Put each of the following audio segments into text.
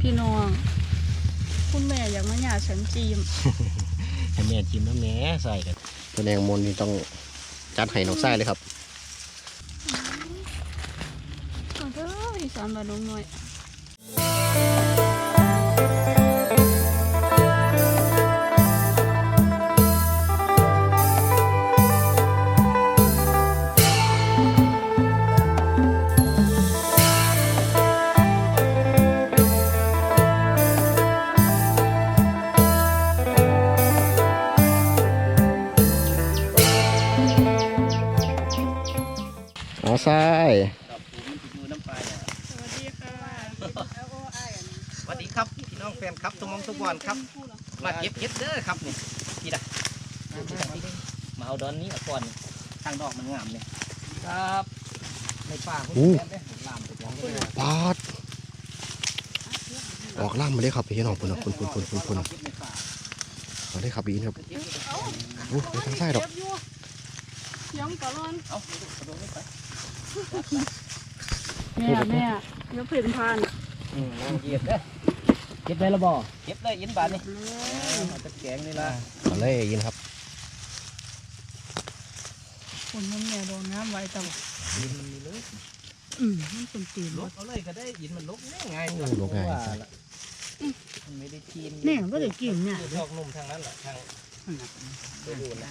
พี่น้องคุณแม่อยากมาหยาฉันจีมให้แม่จิ้มแล้วแม่ใส่กันตัวแดงมนนี่ต้องจัดให้น้องไส้เลยครับเอาเด้ออีสานบ้านน้องน้อย องทุกวันครับ มาเก็บเห็ดเด้อครับนี่พี่ดะมาเอาดอนนี้เอาก่อนทางดอกมันงามเนี่ยครับในป่าคุณแม่ได้ลามไปลองเลยปาดออกล่ามมาเลยครับพี่น้องพุ่นน่ะพุ่นพุ่นพุ่นพุ่นพุ่นเก็บในป่าเอาเลยครับพี่ครับเก็บอยู่โอ้ไม่ทางไส้ดอกเบอยู่ย้ำกะลอนเอากระโดดไม่ไปแม่แม่เดี๋ยวเพิ่นผ่านอืมเก็บเด้อเก็บได้ละบ่เก็บได้ยินบานนี่มาตะแกงนี่ละเอาเลยยินครับคนมันแม่โดนน้ำไว้ตลอดยินมันมีเลยอืมมันเป็นตีนลรกถเอาเลยก็ได้ยินมันลกง่ายโอ้ลกง่ายมันไม่ได้ทีมแม่ก็ได้กินเนี่ยชอกนุ่มทางนั้นแหละทางดูดูนะ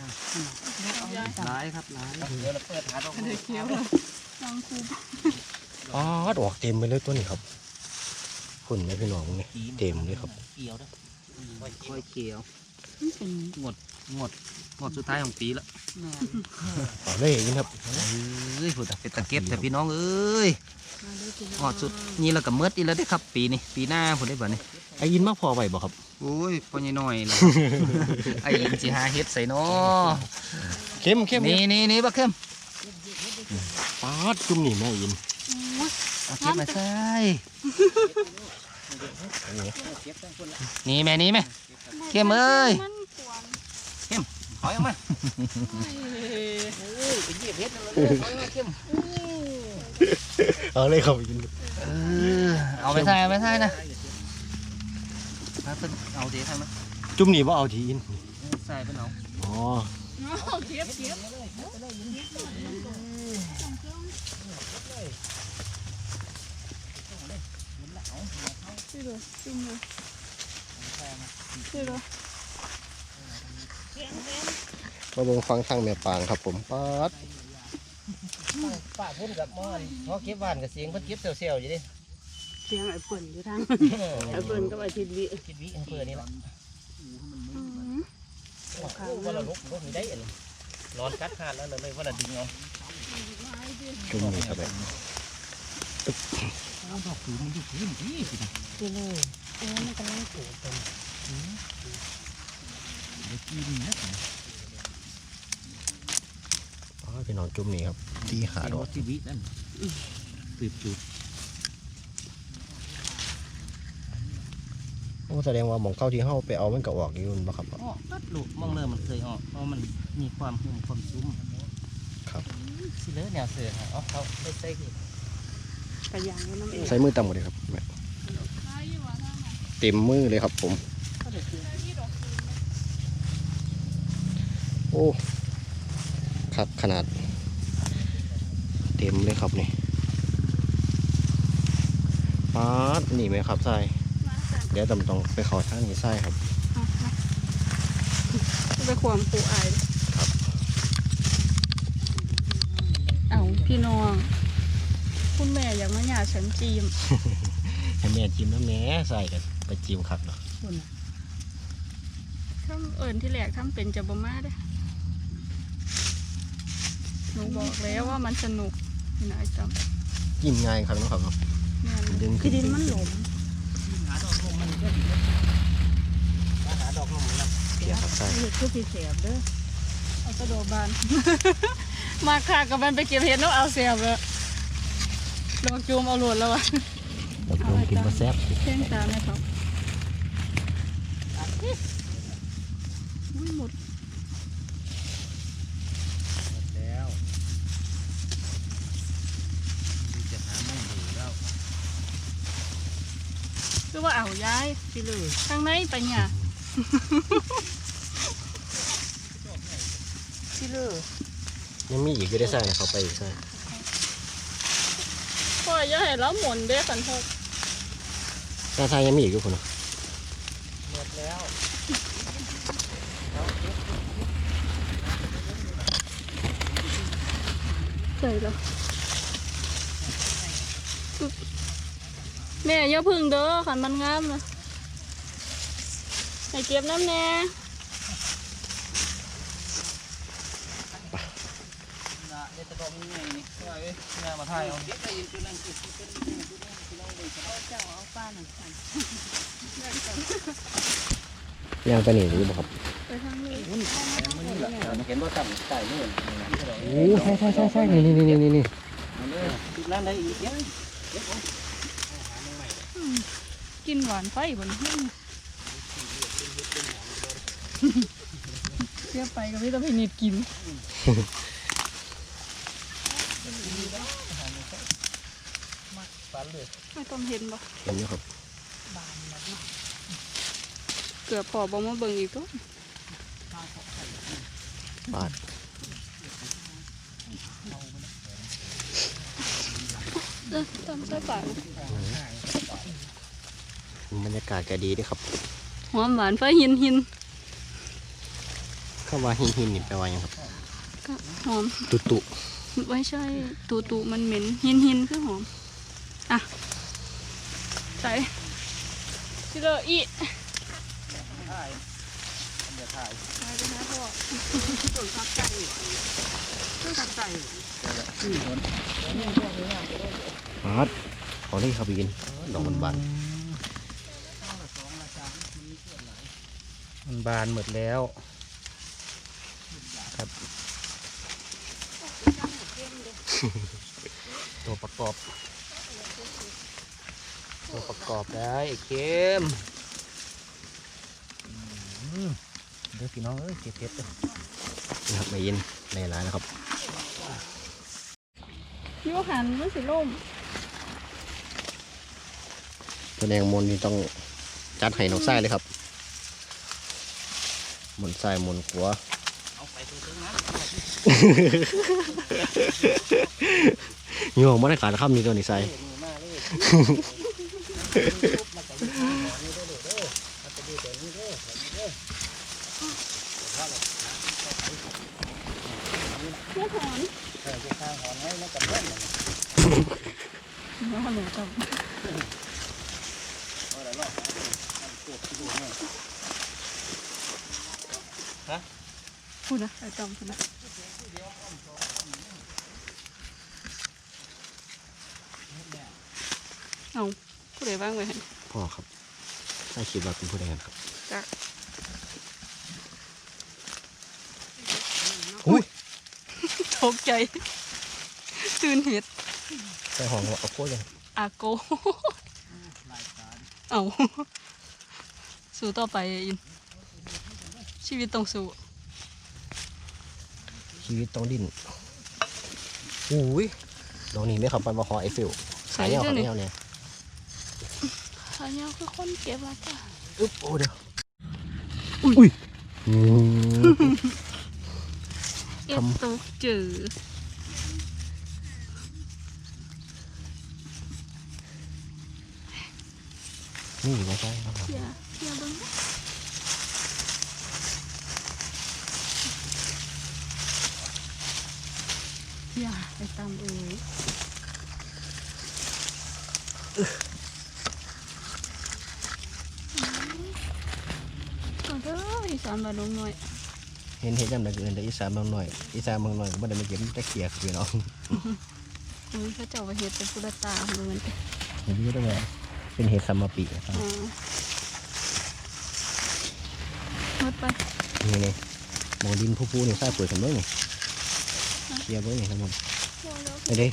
ร้ายครับร้ายเดี๋ยวเราเปิดหาดอกเดี๋ยวเคี้ยวลองคูอ๋อดอกเต็มไปเลยตัวนี้ครับ พุ่นไหมพี่น้องนี่เต็มเลยครับเกี่ยวด้วยค่อยเกี่ยวมันเป็นหมดหมดหมดสุดท้ายของปีแล้วแม่เอาเลยยินครับเอ้ยพูดแต่เป็นตะเก็บแต่พี่น้องเอ้ยมาด้วยกินหมดสุดนี่เราก็เมิดอีกแล้วได้อครับ ปีนี้ปีหน้าผมได้บ่เนี่ยไอ้ยินมากพอไหวบ่ครับโอ้ยพอยี่น้อยเลยไอ้ยินสิหาเฮ็ดใส่เนาะเข้มเข้มนี่นี่นี่บักเข้มปาดจุ่มนี่แม่ยินเอาเก็บมาใส่ นี่แม่นี่แม่เข้มเอ้ยมันกวนถอยออกมาเอ้ยโอ้ยไปเหยียบเฮ็ดนั่นเลยถอยมาเข้มเอาเลยครับยินเออเอาไปใส่เอาไปใส่นะมาเป็นเอาเดี๋ยวทำนะจุ่มนี่ว่าเอาทีอินใส่เป็นเอาอ๋อเอาเก็บเก็บ ชื่อเลยจุ่มเลยชื่อเลยมาเบิ่งฟังทางแม่ปางครับผมปาดป้าพุ่นกับมอนเพราะเก็บบ้านกับเสียงเพิ่นเก็บเซลล์ๆอยู่ดิเสียงไอ้เปิ่นอยู่ทางไอ้เปิ่นก็ไอ้ทิดวิคิดวิเพื่อนี่ละอืมว่าเราลุกลุกมีได้อันนอนกัดขาดแล้วเลยว่าเราดึงเอาจุ่มนี่ครับแม่ ดอกผืนมันอยู่พื้นที่สิไปเลยเออมันกำลังปลูกเป็นเดี๋ยวกินนะอ๋อพี่น้องจุ่มนี่ครับตีหาดอกชีวิตนั่นตืบจุดโอ้แสดงว่าหมองเข้าที่เข้าไปเอามันก็ออกอยู่นั่นบ่ครับอ๋อปัดลูกมองเริ่มมันเคยออกเพราะมันมีความหุ่มความซุ้มครับสิเลอแนวเสือฮะเอาเขาไปใส่ที่ กระยางน้ำเองใส่มือต่ำกว่าเลยครับแม่เต็มมือเลยครับผม โอ้ครับขนาด เต็มเลยครับนี่ปาดนี่ไหมครับไส้เดี๋ยวตำต้องไปเขอทางนี้ไส้ครับไปความปูอายครับ เอาพี่น้อง คุณแม่อยากมาหยาฉันจีมให้แม่จิ้มแล้วแม่ใส่กันไปจิ้มครับเนาะคุณถ้าเอิญที่แหลกทำเป็นจะบ่มาเด้อหนูบอกแล้วว่ามันสนุกนี่นะไอ้จำจิ้มง่ายครับเนาะครับเนาะเนี่ยดึงขึ้คือนดินมันหลมหาดอกนมมันก็ดีหาดอกนมมันเพียครับไส้เห็ดคือพี่เสียบเด้อเอากระโดดบาน มาค่ะกับมันไปเก็บเห็ดเนาะเอาเสียบเลย ลองจูมเอาหลวดแล้ววะดอกนมกินมาแซ่บเส้นตาไหมครับอุ้ยหมดแล้วจะหาไม่ดีแล้วคือว่าเอาย้ายที่เลยทางไหนไปเนี่ยที่เลยยังมีอีกอยู่ได้ใส่นะเขาไปอีกใส่ พ่ออย่าให้เราหมุนเด้อสันทกใส่ใส่ยังมีอีกอยู่คนน่ะหมดแล้วใส่แล้วแม่อย่าพึ่งเด้อขันมันงามนะให้เก็บน้ำแน่ นะเดี๋ยวจะบอกมึงไงนี่ว่าเอ้ยงานมาถ่ายเอาเก็บ ไปอยู่ตัวนั้นสิเป็นตัวนั้นตัวนั้นตัวนั้นเลยเจ้าเอาป้าหนังสันย่างไปนี่หรือเปล่าครับเห็นว่าต่ำใส่เนื่นโอ้ใช่ใช่ใช่ใช่นี่นี่นี่นี่นี่เอาเลยติดร้านได้อีกยังเก็บเอากินหวานไฟบนหิ้งเสียไปกับพี่ต้องพินิดกิน ปันเลย ไม่ต้องเห็นบ่เห็นอยู่ครับเกือบพอบ่มาเบิ่งอีกตัวบาดเออตามใส่ปากบรรยากาศก็ดีเด้วยครับหอมหวานไฟหินหินคำว่าหินหินนี่แปลว่าหยังครับก็หอมตุตุไม่ใช่ตูตูมันเหม็นหินหินคือหอม อะใส่ชิโรอีถ่ายเดี๋ยวถ่ายไปไปนะพ่อต้นทับใจต้นทับใจนี่คนบาดเอาเลยครับไปกินดอกมันบานมันบานหมดแล้วครับตัวประกอบ ตัวประกอบได้ไอ้เค็มอืมเดี๋ยวพี่น้องเอ้ยเก็บเพชรเลยนะครับไม่ยินในร้านนะครับยูหันมันสิล่มแสดงมนต์นี่ต้องจัดให้น้องไส้เลยครับมนต์ไส้มนต์ขัวเอาไปตรงๆนะโยมไม่ได้ขาดคำนี้ตัวนี้ไส้มือมาเลยมาใส่หอนี่ได้เลยเด้อมาจะดูตัวนี้เด้อแบบ นี้อเพื่อหอนเหลือจับเอาละรอบมันเกิดที่ดูเนี่ยพูดนะไอ้จอมพูดนะเอา ผู้ใดบ้างไว้ให้พ่อครับไส้คิดว่าเป็นผู้ใดกันครับจักอุ้ยตกใจ ตื่นเห็ดไส้หองว่าเอาโค้ยังอาโกรายการเอาสู้ต่อไปอินชีวิตต้องสู้ชีวิตต้องดิ้นอุ้ยดอกนี้ไหมครับปันมาหอไอฟิลขายาวขายาวเนี่ย ขายาวคือคนเก็บมาจ้ะอึ๊บโอ้เดี๋ยวอุ้ยอืมเอ็ดตกเจอนี่ไม่ใช่ครับอย่าอย่าเบังนะอย่าไปตามเอ้ยขอเด้ออีสานบ้านน้องน้อยเห็นเห็นจำได้เกินแต่อีสานบางหน่อยอีสานบางหน่อยก็ไม่ได้มาเก็บตะเกียบพี่น้องอุ้ยเขาเจ้าว่าเฮ็ดเป็นพุทธตาเหมือนกันเห็นอยู่ด้วยว่าเป็นเห็ดซัมมาปีนะครับอ่าหมดไปนี่นี่หมองดินผู้ผู้นี่ใส่ปุ๋ยสำเร็จนี่เคลียร์ไว้นี่ครับผมพอแล้วไปเด้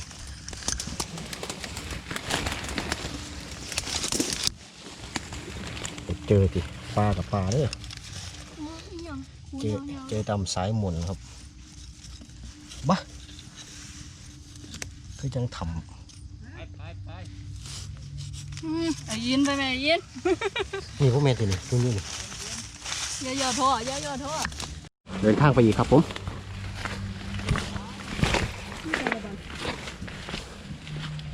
เจอติปลากับปลาเด้อหมดอีหยังหู เจอยาวๆเจอตามสายหมุนครับบ้าคือจังทไปไปไปงอืมไอ้ยินไปแม่ยินนี่พวกแม่ตัวนี้ตัวนี้นี่อย่าย่อท้ออย่าย่อท้อเดินทางไปอีกครับผม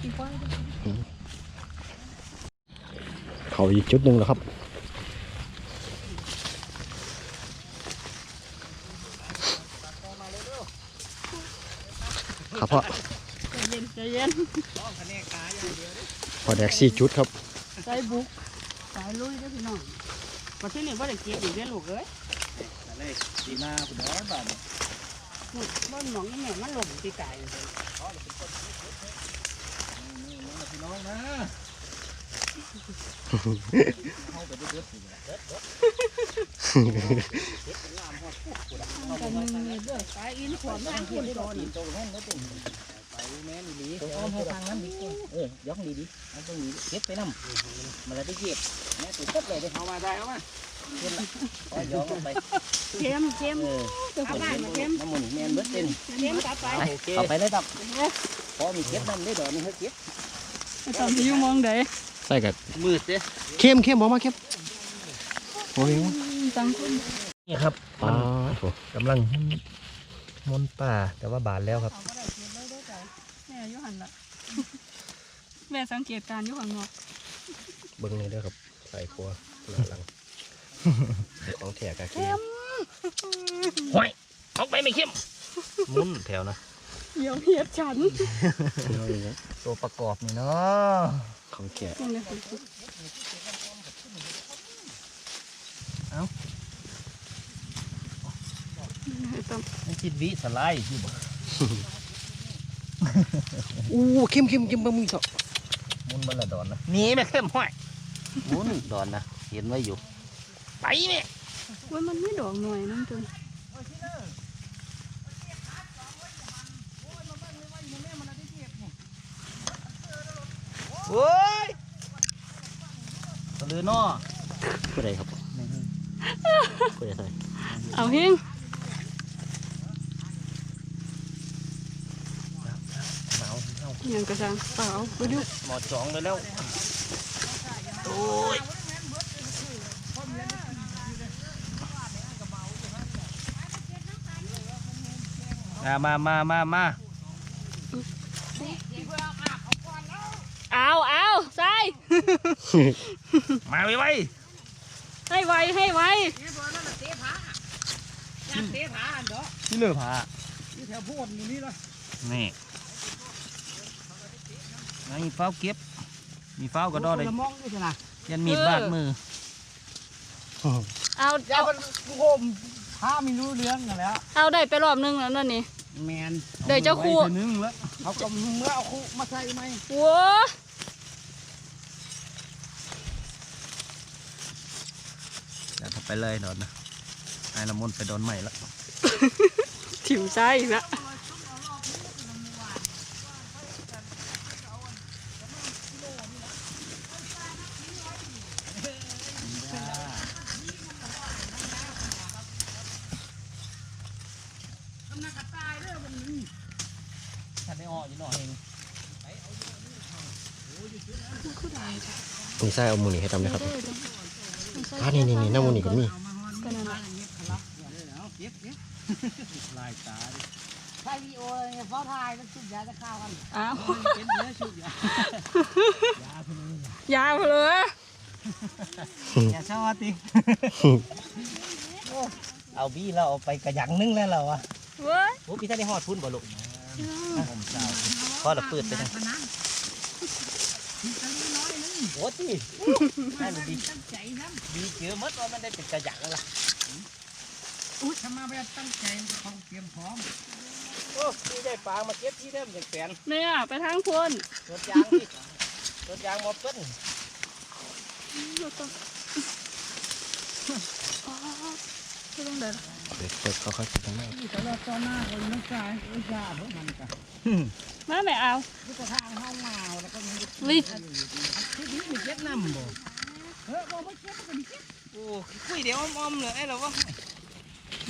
กินควายด้วยเขาอีกจุดหนึ่งแล้วครับ ครับ พ่อใจเย็นใจเย็นพอแดกสี่จุดครับใจบุกสายลุยเด้วยพี่น้องมาที่นี่ว่าได้เก็บอีกเด้อลูกเอ้ยอะไรดีมาคุณน้อยบ้านนี่บ้านหนองนี่แม่มันหล่มตีไก่เลยพี่น้องนะเข้าไปเดือดกันหนึ่งเด้อสายอิ นขวดมันพูดได้โดนโตแห้งแล้วตึงไปแม่ดีๆอ้อมให้ทางนั้นดีเออยกดีๆเอาตรงนี้เก็บไปน้ำมันเลยได้เก็บแม่ถูกเลยเด้เอามาได้เอามาเก็บละก็ย้อนไปเข้มเข้มเออตัวบ้าเข้มน้ำมันแมนเบิดเต็นเข้มกลับไปเอาไปเลยตับพอมีเก็บน้ำได้ดอกนี่เฮ้ยเก็บตอนที่อยู่มองเด้ใส่กับมืดเด้เข้มเข้มบอกมาเข้มโอ้ยจังคุณนี่ครับปลากำลัง มนป่าแต่ว่าบานแล้วครับเอาก็ได้เก็บไว้ด้วยใจแม่อยู่หันละแม่สังเกตการณ์อยู่ข้างนอกเบิ้งนี่เด้อครับใส่ครัวหน้าหลังของแถกกะเข้มห้อยออกไปไม่เข้มมุนแถวนะเดี๋ยวเหียดฉันตัวประกอบนี่เนาะของแกะ ตรงนี้ให้ต้มมันจิตวิสไลด์ที่บอกอู้เข้มเข้มเข้มเบิ้งมึงเถอะมุนบนละดอนนะนี่แม่เข้มห้อยมุนดอนนะเห็นไว้อยู่ ไปแม่ว่ามันไม่ดอกหน่อยนั่นจนโอ้ยตะลือเนาะผู้ใดครับผู้ใดใส่เอาเฮง หนาวเน่า ยังกระซังเปล่าไปดูหมอจองเลยแล้วโอ้ยมามามามามาเอาเอาใส่มาไวไวให้ไวให้ไวที่เลือผานี่ มีเฝ้าเก็บ มีเฝ้ากระดอเลยยันมีดบาดมือ เอายาเอามันโฮมถ้าไม่รู้เรื่องกันแล้วเอาได้ไปรอบนึงแล้วนั่นนี่ แมนเดี๋ยวเจ้าครูไว้เทื่อนึงแล้วเขาก็เมื่อเอาคู่มาใส่ไหมวัวอย่าทำไปเลยโดนนะไอ้ละมุนไปโดนใหม่แล้วถิ่มใส่อีกละ ถ้าได้ออกอยู่หน่อยเอง นี่ใส่ เอามือนี่ให้ทำนะครับอ่านี่นี่นี่น้ำมือนี่ก็มีก็นั่นน่ะลายตาดิใส่วีโอเนี่ยเขาถ่ายแล้วชุบยาจะข้าวกันเอาเป็นเนื้อชุบยายาวเลยอย่าชอบติเอาบี้เราเอาไปกระยังนึงแล้วเราอะเว้ยโอ้พี่ท่านได้หอดพุ่นบ่ลูกผมเศร้าพอเราเปิดไปทางโอ้ตีนั่นดีดีเจอมดว่ามันได้เป็นกระยังล่ะอุ้ยทำมาแบบตั้งใจเขาเตรียมพร้อมโอ้พี่ได้ปลามาเก็บที่เดิมอย่างแปลนเนี่ยไปทางพ้นรถยางที่รถยางมอเปิ้ลเราต้องอ๋อไม่ต้องเดิน เปิดเปิดเขาค่อยๆทำได้แต่เราตอนหน้าคนนักกายวิชาพวกมันกันมาไม่เอาพุทธทางห้องเมาแล้วก็มีลิดที่นี่มีเก็บน้ำบ่เออบ่ไม่เก็บก็มีเก็บโอ้คุยเดี๋ยวอ้อมๆเลยไอ้เราวะ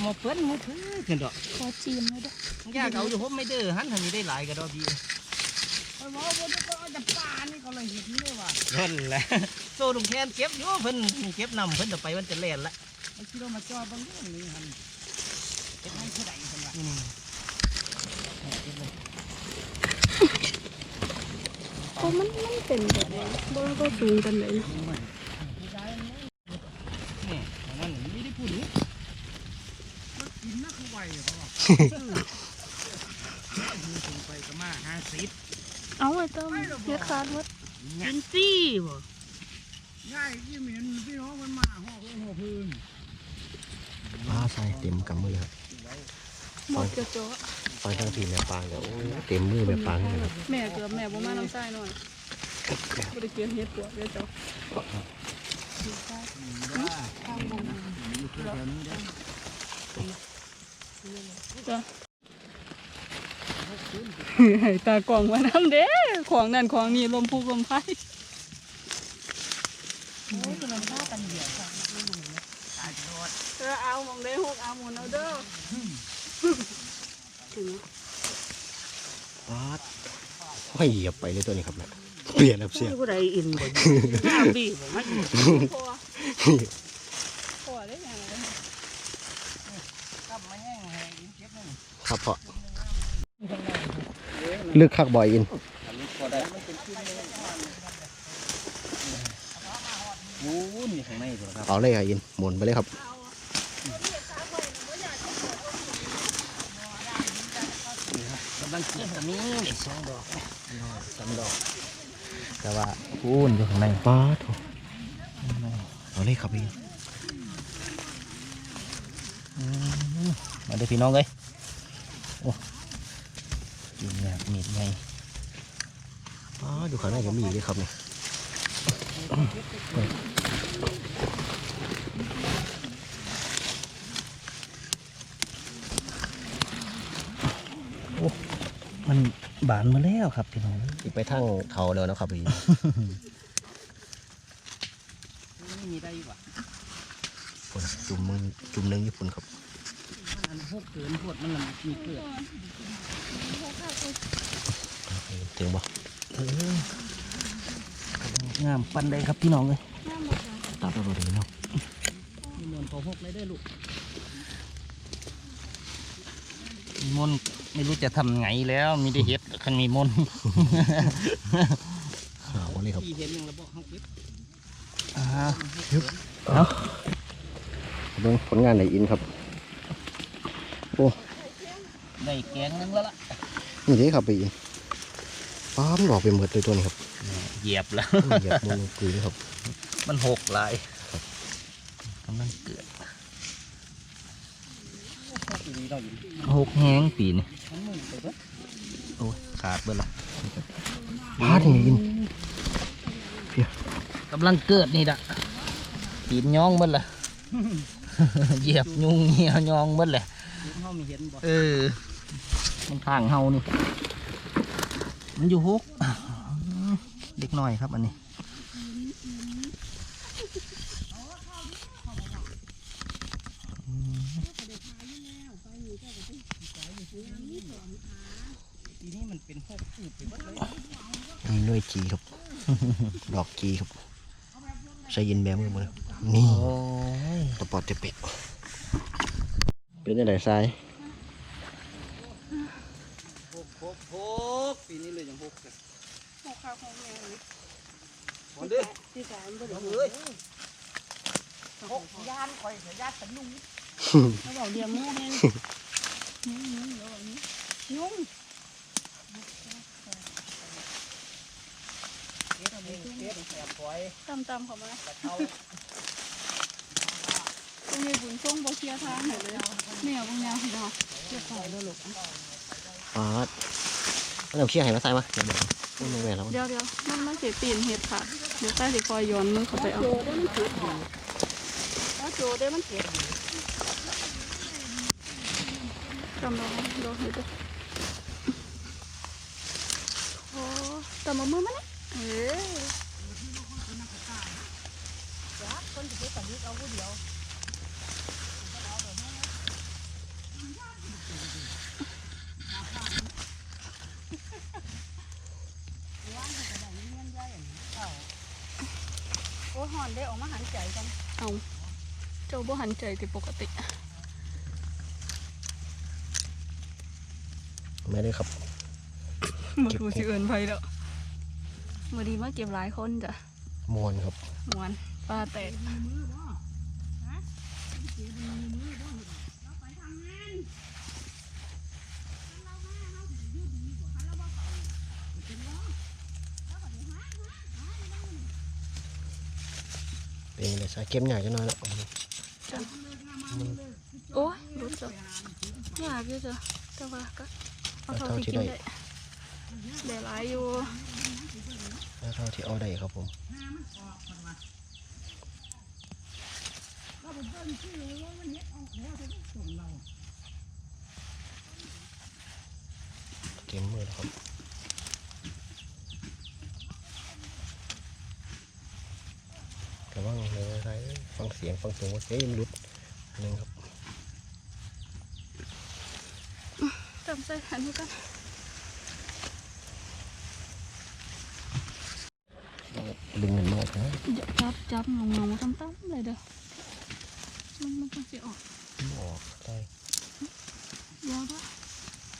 มอเปิ้ลมอเปิ้ลกันดอกขอจีมเลยเด้ออยากเอาอยู่ผมไม่เด้อหันทางนี้ได้หลายก็ดอกดีไอ้หมอบ่ได้ก็เอาจากป่านี่ก็เลยเห็นเลยว่ะเพิ่นแหละโซ่ลุงแคนเก็บอยู่เพิ่นนี่เก็บนำเพิ่นจะไปมันจะเล่นละไอ้ที่เรามาจอดบางเรื่องนี่หัน เห็นให้เท่าไหร่กันวะมันมันเป็นแบบนี้บ่ก็สูงกันเลยนี่มันไม่ได้พูดถึงมันกินนะคือไหวเหรอะมีถึงไปก็มาห้าสิบเอาไว้ติมเฮ็ดขาดหมดกินซี่บ่ง่ายที่เหม็นพี่น้องมันมาห่อห่อพื้น ใส่เต็มกำมือครับหมดจะโจ๊ะฟังทั้งทีแม่ปางเดี๋ยวโอ้ยเต็มมือแม่ปางเลยครับแม่เกือบแม่บ่มาน้ำใส่หน่อยบ่ได้เกี่ยวเฮ็ดปวดเด้อเจ้าจ้ะให้ตากล่องมาน้ำเด้ของนั่นของนี่ลมพุกลมไฟเออเอามองได้หกเอาหมุนเอาเด้อถึงปลาดไม่เหยียบไปเลยตัวนี้ครับเนี่ยเปลี่ยนครับเสียงผู้ใดอินบ่ห้าบีบ่มาอยู่พอพอได้ยังไงกลับมาแห้งให้อินเก็บนั่นครับเพาะลึกคักบ่อยอินวู้นอยู่ข้างในตัวครับเอาเลยครับอินหมุนไปเลยครับ กำลังเก็บกับนี้ สองดอกสามดอก แต่ว่าวู้นอยู่ข้างในปลาดโถเอาเลยครับอินมาเด้อพี่น้องเลยโอ้กินแบบมีดไงปลาดอยู่ข้างในก็มีอีกเลยครับเนี่ย มัน บานมาแล้วครับพี่น้องอีกไปทางเขาแล้วนะครับอินนี่มีได้ว่ะพุ่นจุ่มมือจุ่มหนึงญี่ปุ่นครับมันอันพวกเกินพวดมันละมีเกลือถึงบ่งามปันได้ครับพี่น้องเลยตัดเอาตัวนี้เนาะมีมวนพอหกเลยได้อลูกมีมนต์ไม่รู้จะทำไงแล้วมีได้เห็ด คันมีมนต์เอาเลยครับพี่เห็นยังระบบเฮาเก็บอ่าเบิ่งผลงานในอินครับได้แกงนึงแล้วล่ะนี่เลยครับไปอินปลามันออกไปหมดเลยตัวนี้ครับ เหยียบแล้ว เหยียบมือกุยเลยครับ มันหกลายกำลังเกิดหกแห้งปีนี่โอ้ย ขาดเบิดละปลาที่อินกำลังเกิดนี่ดะปีนย่องเบิดละเหยียบยุงเหี่ยวยองเบิดแหละเฮามีเห็นบ่เออมันทางเฮานี่ มันอยู่ฮกเด็กน้อยครับอันนี้ ทีนี้มันเป็นพวกอืดไปหมดเลย มีหน่วยจีครับ ดอกจีครับใส่ยินแบมือมานี่โอ้ยตะปอดเตะเป็ดเป็นยังไงทรายพกพกพกปีนี้เลยยังพกเลยหกข้าวของแม่เลยมันเด้อที่สามบ่ได้เอ้ยพกยานข่อยเสียยานสนุกเขาบอกเดียวมูแห้งยุ่งยุ่งเดี๋ยวอันนี้ยุ่ง เก็บเอง เก็บแอบปล่อยตำตำๆเข้ามาเอาตรงนี้บุญช่วงบ่เคลียร์ทางให้เลยแม่บางแนวเนาะเกี่ยวของด้วยลูกปลาดเอาน้ำเชี่ยให้มาใส่มาเดี๋ยวเดี๋ยวโอ้ยไม่แม่แล้วเดี๋ยวเดี๋ยวมันมันสิตีนเห็ดค่ะ เดี๋ยวใต้สิคอยโย้อนมือเข้าไปเอาโจได้มันเจ็บแล้วโจได้มันเจ็บจำเราไหมเราเห็ดโอ้ตำมามือมันเนี่ยเอ้ ยักคนจะไปตัดยึดเอาผู้เดียวโอ้หอนไดออกมาหันใจกังเอาเจ้าบ่หันใจติปกติ ไม่ได้ครับมาดูสิเอินไปแล้ว มาดีมาเก็บหลายคนจ้ะมวนครับหมวนปลาแตกเป็นยังไงซะเก็บใหญ่จะน้อยแล้วโอ้ยรู้จักยากอยู่จ้ะแต่ว่าก็เอาเท่าที่กินได้ได้หลายอยู่ แล้วเท่าที่เอาได้ครับผมเต็มมือแล้วครับระวังเลยอะไรฟังเสียงฟังเสียงว่าเฮ้ยมันหลุดนึงครับจำใส่หันนี้กัน ดึงเงินมากนะอย่าจับจับงงงๆตั้มๆเลยเด้อมันมันต้องสิออกออกได้เดี๋ยวด้วย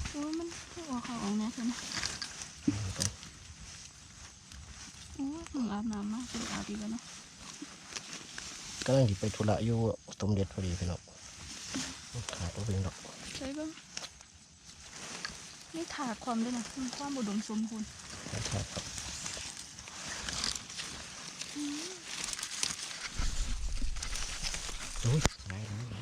โอ้ยมันก็ออกเขาออกแน่เลยนะโอ้ยมึงอาบน้ำมากคืออาบดีแล้วเนาะก็ลังหยิบไปธุระอยู่สมเด็จพอดีพี่น้องขาดตัวเป็นดอกใช่บ้างนี่ถาดความด้วยนะมันความบุดมสมบูรณ์ขาดครับโอ้ยได้ได้ได้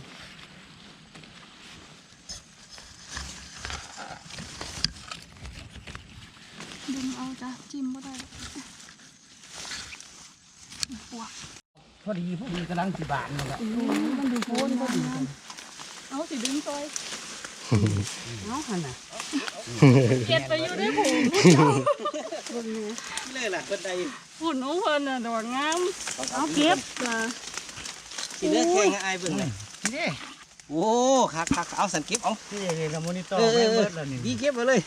ดึงเอาจ้ะจิ้มก็ได้ปวก พ อดีพอดีกำลังสิบานนั่นแหละโอ้โหมันดูโคนพอดีเอาสิดึงซอยเอาหันน่ะเก็บไปอยู่ได้ผมเลยล่ะคนใดหุ่นของเพิ่นน่ะดอกงามเอาเก็บจ้ะสิเลือกแข่งให้อายเบิ่งเลยนี่โอ้คักคักเอาสันเก็บเอานี่นี่ละมอนิเตอร์เออเอไม่อเอเบิอดแล้วนี่พี่เก็บไปเลย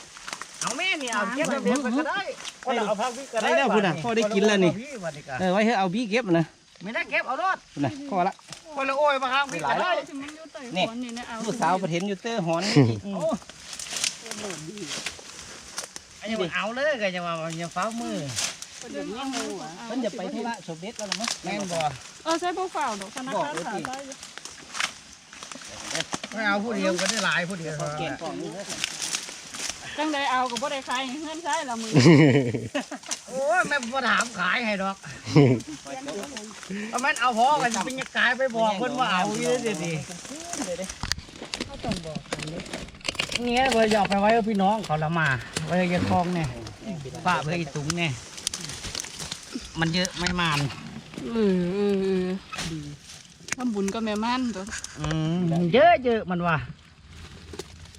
เอาแม่นี่เอาเก็บไปเก็บไปก็ได้ก็เอาพักพี่ก็ได้ได้แล้วพุ่นน่ะพอได้กินแล้วนี่พี่วันนี้ก็เออไว้ให้เอาพี่เก็บนะ ไม่ได้เก็บเอารถนะพอละคนละโอ้ยมาครับพี่ก็ได้เอาสิมันอยู่ใต้ขอนนี่นะเอาผู้สาวประเทนอยู่เตอร์หอนนี่อืมอันนี้เอาเลยก็จะมาอย่าฟ้ามือเดินเอามือเพิ่นจะไปธุระสมเด็จแล้วล่ะมั้งแม่นบ่เออใช้พวกฝ่าวดอกธนาคารขาใช้อยู่ไม่เอาผู้เดียวก็ได้หลายผู้เดียวเอาเกณฑ์กล่องนี้เด้อจังได้เอาก็บ่ได้ขายให้เงินใช้ละมือโอ้ยแม่บ่ถามขายให้ดอก เอามันเอาพอกันเป็นยังกายไปบอกคนว่าเอาอยู่ดิดิเงี้ยเบอร์หยอกไปไว้กับพี่น้องเขาละมาไว้ยังคลองเนี่ยป้าเพื่ออีตุงเนี่ยมันเยอะไม่มานเออเออเออดีทำบุญก็แม่ม่านตัวอืมเยอะเยอะมันว่า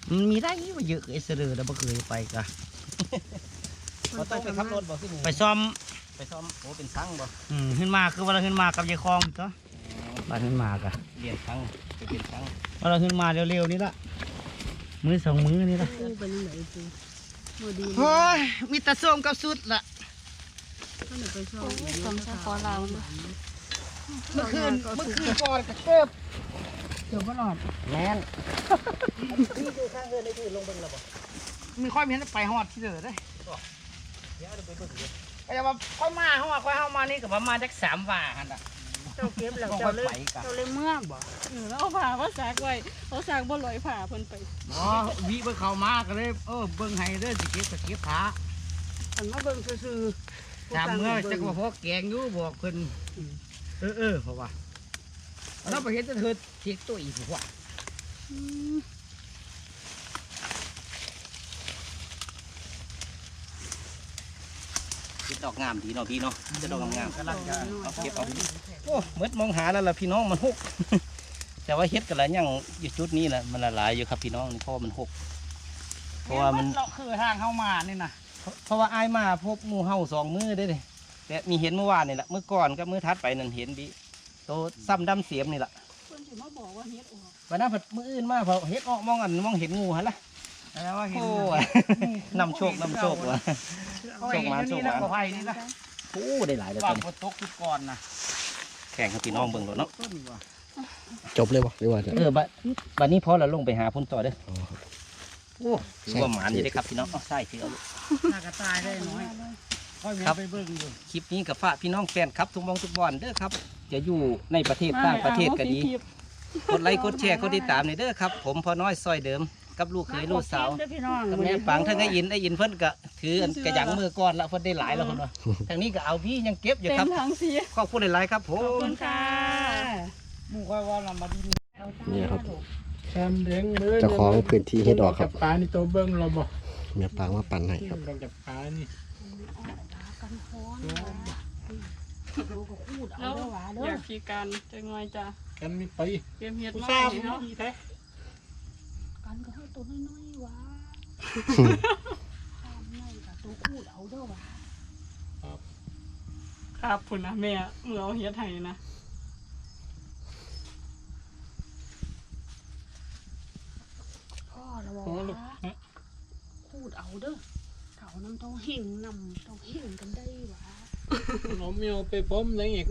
มันมีได้ยี่ว่าเยอะไอ้เสือแล้วบ่เคยไปกะบ่ต้องไปขับรถบ่ขึ้นไปซ่อม ไปซ่อมโอ้เป็นสั่งบ่อืมขึ้นมาคือเวลาขึ้นมากับยายคลองก็บ้านขึ้นมากะเรียนสั่งไปเป็นสั่งเวลาขึ้นมาเร็วๆนี่ละมือสองมือนี่ละกูเป็นไหนกูบ่ดีโอ้ยมีแตะส้มกับสุดละท่านไปชอบคำชาขอลาวเลยเมื่อคืนเมื่อคืนก่อนกระเก็บเกือบไม่รอดแม่นพี่อยู่ข้างเฮือนได้ถือลงเบิ่งแล้วบ่มีค่อยมีให้ไปหอดที่เดือได้เดี๋ยวเอาไปเบิ่ง เดี๋ยวก็จะว่าค่อยมาเขาว่าค่อยเข้ามานี่กับประมาณจักสามว่าหันอะ เจ้าเก็บแล้วต้องเจ้าค่อยเลยไปกะ เจ้าเลยเมื่อบ่เออแล้วเอาผ้ามาซักไว้เขาซักบ่ลอยผ้าเพิ่นไปอ๋อวิเบิ่งเขามาก็เลยเออเบิ่งให้เด้อสิเก็บสเก็บขาอันมาเบิ่งซื่อตามเมื่อจักว่าพอแกงอยู่บอกเพิ่นเออเออเพราะว่าเราไปเห็นแต่เธอเทียกตัวอีกว่าๆอืม คือดอกงามดีเนาะพี่เนาะจะดอกงามกำลังจะๆเอาเก็บเอาโอ้เมดมองหาแล้วล่ะพี่น้องมันหก แต่ว่าเฮ็ดกันแล้วยังอยู่จุดนี้แหละมันละลายอยู่ครับพี่น้องนี่เพราะว่ามันหก เพราะว่ามัน เราคือทางเข้ามานี่นะเพราะว่าอายมาพบหมูเห่าสองมือได้เลยแต่มีเห็นเมื่อวานนี่แหละเมื่อก่อนกับเมื่อทัดไปนั่นเห็นดิโตซ้ำดำเสียมนี่แหละเพิ่นสิมาบอกว่าเฮ็ดออกวันนั้นผัดมืออื่นมาพอเฮ็ดออกมองอันมองเห็นงูฮะล่ะ แล้วว่าเห็นโอ้ยนำโชคนำโชควะเขาเห็นอยู่นี่นะโชคมาโชคมาก็ไผ่นี่นะโอ้ได้หลายเลยว่าตัวนี้ฝนตกทุกก่อนนะแข่งให้พี่น้องเบิ่งโลดเนาะจบเลยบ่หรือว่าจะ เออบัดบัดนี้พอเราลงไปหาพุ่นต่อเด้ออ๋อครับ โอ้ถือว่าหมานอยู่เด้อครับพี่น้องเอาใส่ถือเอาลูกน่ากระตายได้น้อยค่อยครับ ไปเบิ่งอยู่คลิปนี้กับฝากพี่น้องแฟนครับทุกหมองทุกบอลเด้อครับ จะอยู่ในประเทศต่างประเทศก็ดี กดไลค์กดแชร์กดติดตามในอยเด้อครับ ผมพอน้อยซอยเดิม กับลูกเขยลูกสาวพี่น้องกับแม่ปังทั้งไอ้ยินไอ้ยินเพิ่นก็ถืออันกระหยังมือก้อนละเพิ่นได้หลายแล้วเพิ่นว่าทางนี้ก็เอาพี่ยังเก็บอยู่เต็ครับมทั้งสีขอบคุณหลายๆครับผขอบมคุณค่ะหมู่ค่อยว่าลำบากดีนี่ครับแซมเลี้ยงเลยเจ้าของพื้นที่เฮ็ดออกครับจับปลานี่ตัวเบิ้งเราบอกแม่ปางมาปั่นให้ครับเราจับปลานี่แล้วอยากพีกันจะงอยจ้ะกันไม่ไปเตรียมเฮ็ดผู้มาทราบให้เนาะที่แท้ กันก็ให้ตัวน้อยๆวะตามน้อยกับตัวพูดเอาเด้อวะครับพุ่นนะแม่เมื่อเอาเฮ็ดให้นะพ่อเราบอกว่าพูดเอาเด้อเขาน้ำต้องเห่งนำต้องเห่งกันได้วะเราไม่เอาไปพร้อมอะไรเงี้ย